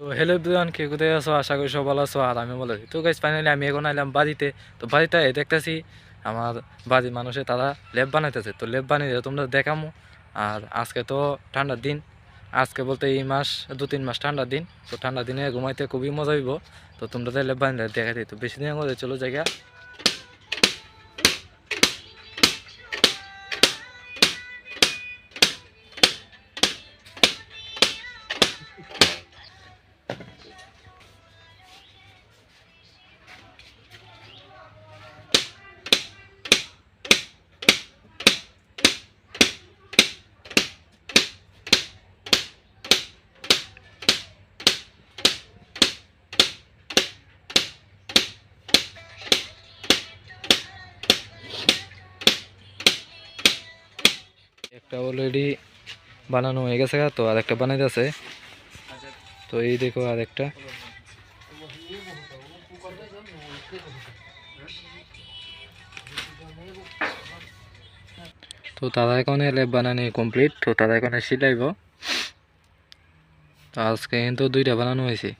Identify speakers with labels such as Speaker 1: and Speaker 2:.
Speaker 1: তো হ্যালো বিধান কে কোথায় আছো? আশা করি সব ভালো আছো, আর আমি বলে তো গাইজ ফাইনালি আমি এখন আইলাম বাড়িতে। তো বাড়িটা এ দেখতেছি, আমার বাড়ির মানুষে তারা লেপ বানাইতেছে। তো লেপ বানিয়ে তোমরা দেখামো। আর আজকে তো ঠান্ডার দিন। আজকে বলতে এই মাস, দু তিন মাস ঠান্ডার দিন। তো ঠান্ডার দিনে ঘুমাইতে খুবই মজা হইব। তো তোমরা তো লেপ বানিয়ে দিই তো বেশি দিন মধ্যে চলো জায়গা একটা অলরেডি বানানো হয়ে গেছে তো আর একটা বানাইতেছে তো এই দেখো আর একটা তো তারা এখন ল্যাব বানানি কমপ্লিট তো তারা এখন তো আজকে কিন্তু দুইটা বানানো হয়েছে।